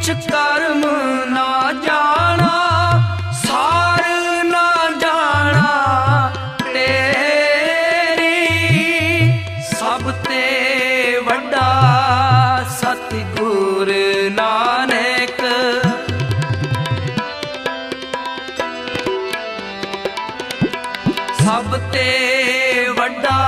ਕਿਛ ਕਰਮ ਨਾ ਜਾਣਾ, ਸਾਰ ਨਾ ਜਾਣਾ, ਤੇਰੀ ਸਭ ਤੇ ਵੱਡਾ ਸਤਿਗੁਰ ਨਾਨਕ। ਸਭ ਤੇ ਵੱਡਾ